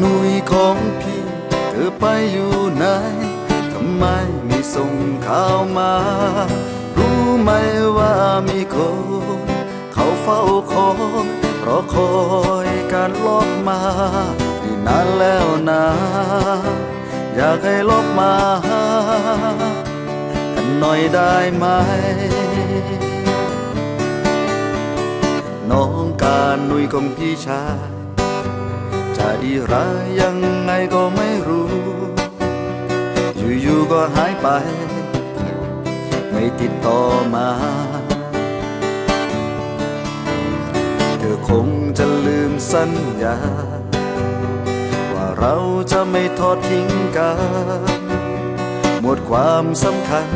หนุยของพี่ เธอไปอยู่ไหน ทำไมไม่ส่งข่าวมา รู้ไหมว่ามีคน เขาเฝ้าคอยรอคอยการลบมานี่นานแล้วนะ อยากให้ลบมาหากันหน่อยได้ไหมน้องการนุยของพี่ชาย จะดีร้ายยังไงก็ไม่รู้ อยู่ๆก็หายไป ไม่ติดต่อมา เธอคงจะลืมสัญญา ว่าเราจะไม่ทอดทิ้งกันหมดความสำคัญ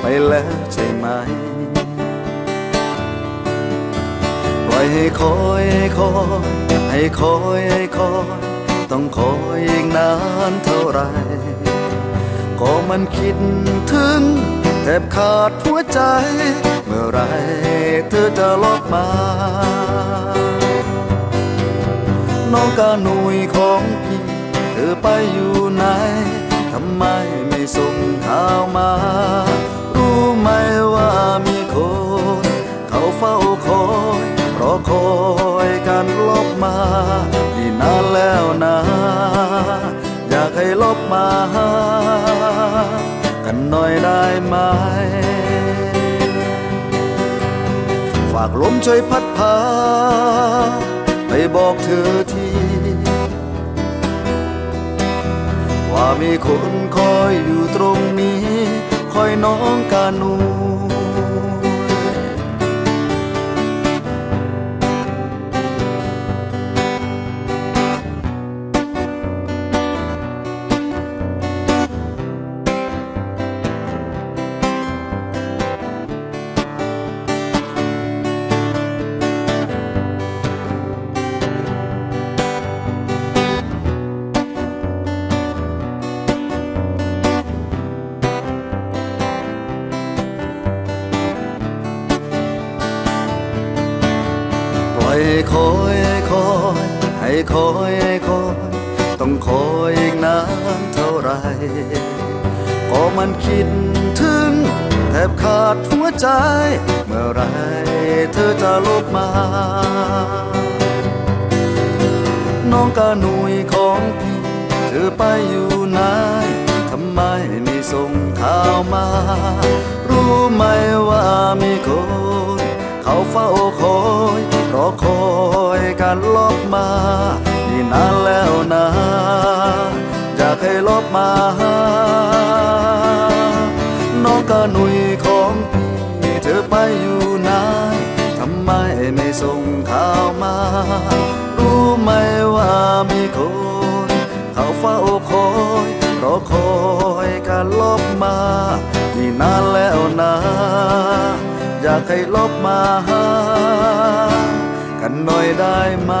ไปแล้วใช่ไหมปล่อยให้คอยให้คอย คอยให้คอย ต้องคอยอีกนานเท่าไรก็มันคิดถึงแทบขาดหัวใจ เมื่อไรเธอจะลบมา น้องกาหนุยของพี่ เธอไปอยู่ไหน ทำไมไม่ส่งข่าวมา บมาที่นานแล้วนะ อยากให้ลบมากันหน่อยได้ไหม ฝากลมช่วยพัดพา ไปบอกเธอทีว่ามีคนคอยอยู่ตรงนี้ คอยน้องกานู ล่อยให้คอยให้คอยให้คอยให้คอยต้องคอยอีกนานเท่าไรก็มันคิดถึงแทบขาดหัวใจ เมื่อไรเธอจะลบมา น้องกาหนุยของพี่เธอไปอยู่ไหนทำไมไม่ส่งข่าวมา รู้ไหมว่า เธอไปอยู่ไหนทำไมไม่ส่งข่าวมา รู้ไหมว่ามีคนเขาเฝ้าคอยรอคอยการลบมานี่นานแล้วนะ อยากให้ลบมากันหน่อยได้ไหม